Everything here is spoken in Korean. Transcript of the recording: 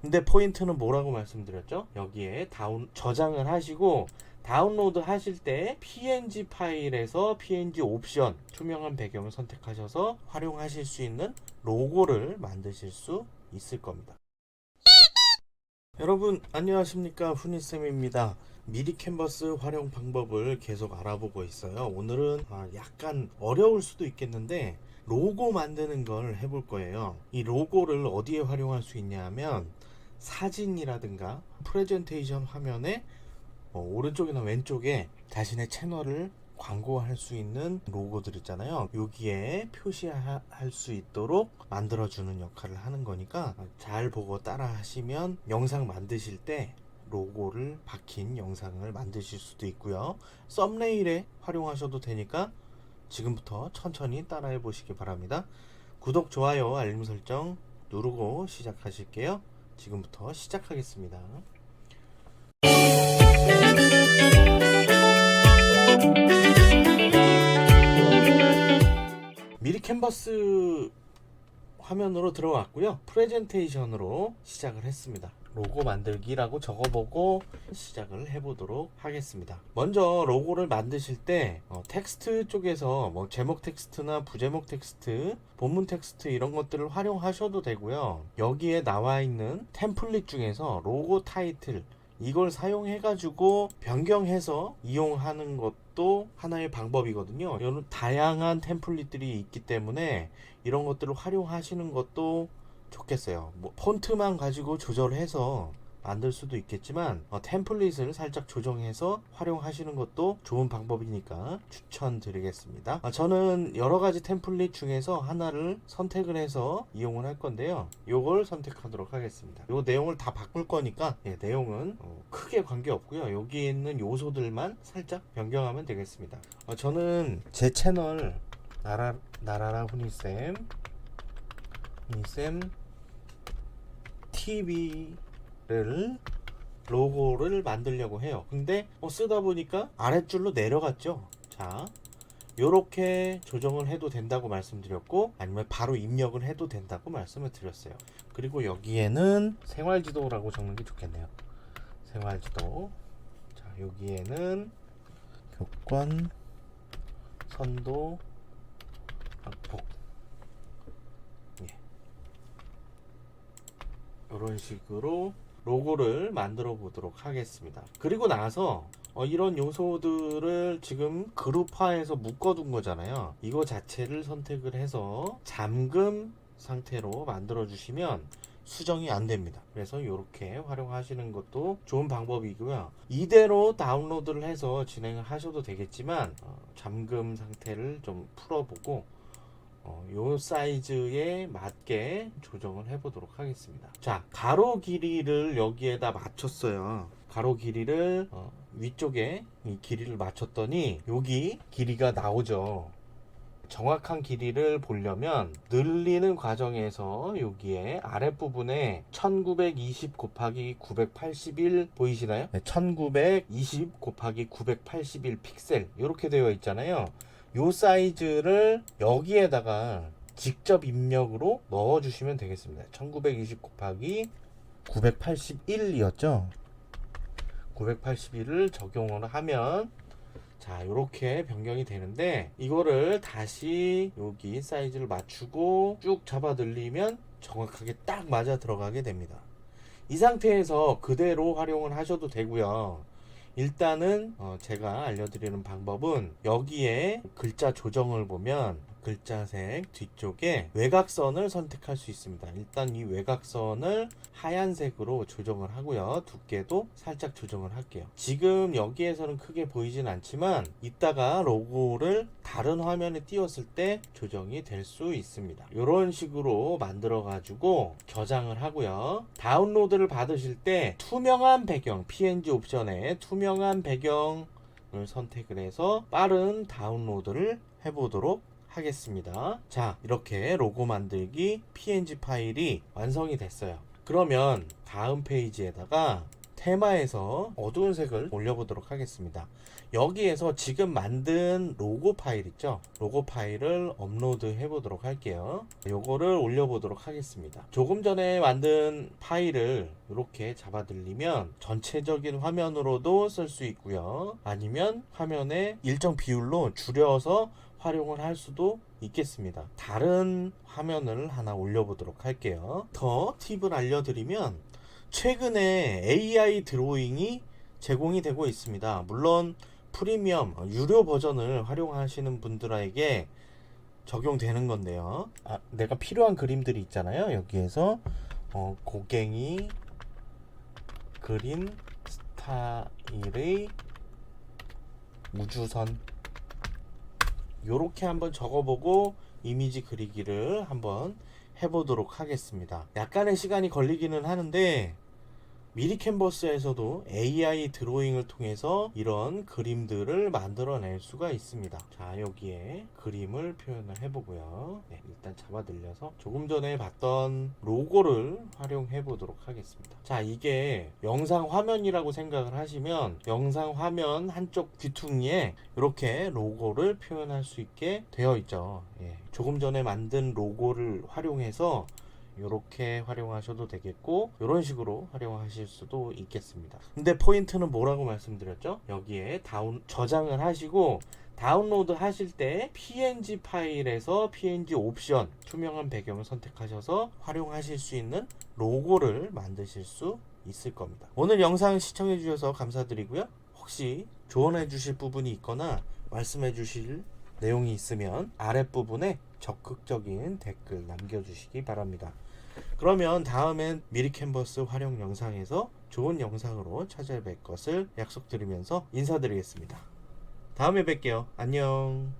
근데 포인트는 뭐라고 말씀드렸죠? 여기에 다운 저장을 하시고 다운로드 하실 때 PNG 파일에서 PNG 옵션 투명한 배경을 선택하셔서 활용하실 수 있는 로고를 만드실 수 있을 겁니다. 여러분 안녕하십니까 훈이쌤입니다. 미리 캔버스 활용 방법을 계속 알아보고 있어요. 오늘은 아, 약간 어려울 수도 있겠는데 로고 만드는 걸 해볼 거예요. 이 로고를 어디에 활용할 수 있냐 하면 사진이라든가 프레젠테이션 화면에 어, 오른쪽이나 왼쪽에 자신의 채널을 광고할 수 있는 로고들 있잖아요. 여기에 표시할 수 있도록 만들어주는 역할을 하는 거니까 잘 보고 따라 하시면 영상 만드실 때 로고를 박힌 영상을 만드실 수도 있고요. 썸네일에 활용하셔도 되니까 지금부터 천천히 따라해 보시기 바랍니다. 구독, 좋아요, 알림 설정 누르고 시작하실게요. 지금부터 시작하겠습니다. 미리 캔버스 화면으로 들어왔고요. 프레젠테이션으로 시작을 했습니다. 로고 만들기라고 적어보고 시작을 해보도록 하겠습니다. 먼저 로고를 만드실 때 어, 텍스트 쪽에서 뭐 제목 텍스트나 부제목 텍스트, 본문 텍스트 이런 것들을 활용하셔도 되고요. 여기에 나와 있는 템플릿 중에서 로고 타이틀 이걸 사용해 가지고 변경해서 이용하는 것도 하나의 방법이거든요. 이런 다양한 템플릿들이 있기 때문에 이런 것들을 활용하시는 것도 좋겠어요. 뭐 폰트만 가지고 조절해서 만들 수도 있겠지만 어, 템플릿을 살짝 조정해서 활용하시는 것도 좋은 방법이니까 추천드리겠습니다. 아, 저는 여러 가지 템플릿 중에서 하나를 선택을 해서 이용을 할 건데요. 요걸 선택하도록 하겠습니다. 요 내용을 다 바꿀 거니까 예, 내용은 어, 크게 관계 없고요. 여기 있는 요소들만 살짝 변경하면 되겠습니다. 어, 저는 제 채널 나라 나라라 훈이쌤 훈이쌤 TV를 로고를 만들려고 해요. 근데 어, 쓰다 보니까 아랫줄로 내려갔죠. 자, 요렇게 조정을 해도 된다고 말씀드렸고 아니면 바로 입력을 해도 된다고 말씀을 드렸어요. 그리고 여기에는 생활지도라고 적는 게 좋겠네요. 생활지도. 자, 여기에는 교권 선도 이런 식으로 로고를 만들어 보도록 하겠습니다. 그리고 나서 어, 이런 요소들을 지금 그룹화해서 묶어둔 거잖아요. 이거 자체를 선택을 해서 잠금 상태로 만들어 주시면 수정이 안 됩니다. 그래서 이렇게 활용하시는 것도 좋은 방법이고요. 이대로 다운로드를 해서 진행을 하셔도 되겠지만 어, 잠금 상태를 좀 풀어보고 어, 요 사이즈에 맞게 조정을 해 보도록 하겠습니다. 자, 가로 길이를 여기에다 맞췄어요. 가로 길이를 어, 위쪽에 이 길이를 맞췄더니 여기 길이가 나오죠. 정확한 길이를 보려면 늘리는 과정에서 여기에 아랫부분에 1920 곱하기 981 보이시나요? 네, 1920 곱하기 981 픽셀 이렇게 되어 있잖아요. 요 사이즈를 여기에다가 직접 입력으로 넣어 주시면 되겠습니다. 1920 곱하기 981이었죠. 981을 적용을 하면 자, 이렇게 변경이 되는데 이거를 다시 여기 사이즈를 맞추고 쭉 잡아 늘리면 정확하게 딱 맞아 들어가게 됩니다. 이 상태에서 그대로 활용을 하셔도 되고요. 일단은 어, 제가 알려드리는 방법은 여기에 글자 조정을 보면 글자색 뒤쪽에 외곽선을 선택할 수 있습니다. 일단 이 외곽선을 하얀색으로 조정을 하고요. 두께도 살짝 조정을 할게요. 지금 여기에서는 크게 보이진 않지만 이따가 로고를 다른 화면에 띄웠을 때 조정이 될 수 있습니다. 이런 식으로 만들어 가지고 저장을 하고요. 다운로드를 받으실 때 투명한 배경 PNG 옵션에 투명한 배경 을 선택을 해서 빠른 다운로드를 해보도록 하겠습니다. 자, 이렇게 로고 만들기 PNG 파일이 완성이 됐어요. 그러면 다음 페이지에다가 테마에서 어두운 색을 올려보도록 하겠습니다. 여기에서 지금 만든 로고 파일 있죠? 로고 파일을 업로드 해보도록 할게요. 요거를 올려보도록 하겠습니다. 조금 전에 만든 파일을 이렇게 잡아들리면 전체적인 화면으로도 쓸 수 있고요. 아니면 화면에 일정 비율로 줄여서 활용을 할 수도 있겠습니다. 다른 화면을 하나 올려보도록 할게요. 더 팁을 알려드리면 최근에 AI 드로잉이 제공이 되고 있습니다. 물론 프리미엄 어, 유료 버전을 활용하시는 분들에게 적용되는 건데요. 아, 내가 필요한 그림들이 있잖아요. 여기에서 어, 고갱이 그림 스타일의 우주선 요렇게 한번 적어보고 이미지 그리기를 한번 해보도록 하겠습니다. 약간의 시간이 걸리기는 하는데 미리 캔버스에서도 AI 드로잉을 통해서 이런 그림들을 만들어낼 수가 있습니다. 자, 여기에 그림을 표현을 해보고요. 네, 일단 잡아 들려서 조금 전에 봤던 로고를 활용해 보도록 하겠습니다. 자, 이게 영상 화면이라고 생각을 하시면 영상 화면 한쪽 귀퉁이에 이렇게 로고를 표현할 수 있게 되어 있죠. 예, 조금 전에 만든 로고를 활용해서 이렇게 활용하셔도 되겠고 이런 식으로 활용하실 수도 있겠습니다. 근데 포인트는 뭐라고 말씀드렸죠? 여기에 다운 저장을 하시고 다운로드 하실 때 PNG 파일에서 PNG 옵션 투명한 배경을 선택하셔서 활용하실 수 있는 로고를 만드실 수 있을 겁니다. 오늘 영상 시청해 주셔서 감사드리고요. 혹시 조언해 주실 부분이 있거나 말씀해 주실 내용이 있으면 아랫부분에 적극적인 댓글 남겨주시기 바랍니다. 그러면 다음엔 미리 캔버스 활용 영상에서 좋은 영상으로 찾아뵐 것을 약속드리면서 인사드리겠습니다. 다음에 뵐게요. 안녕.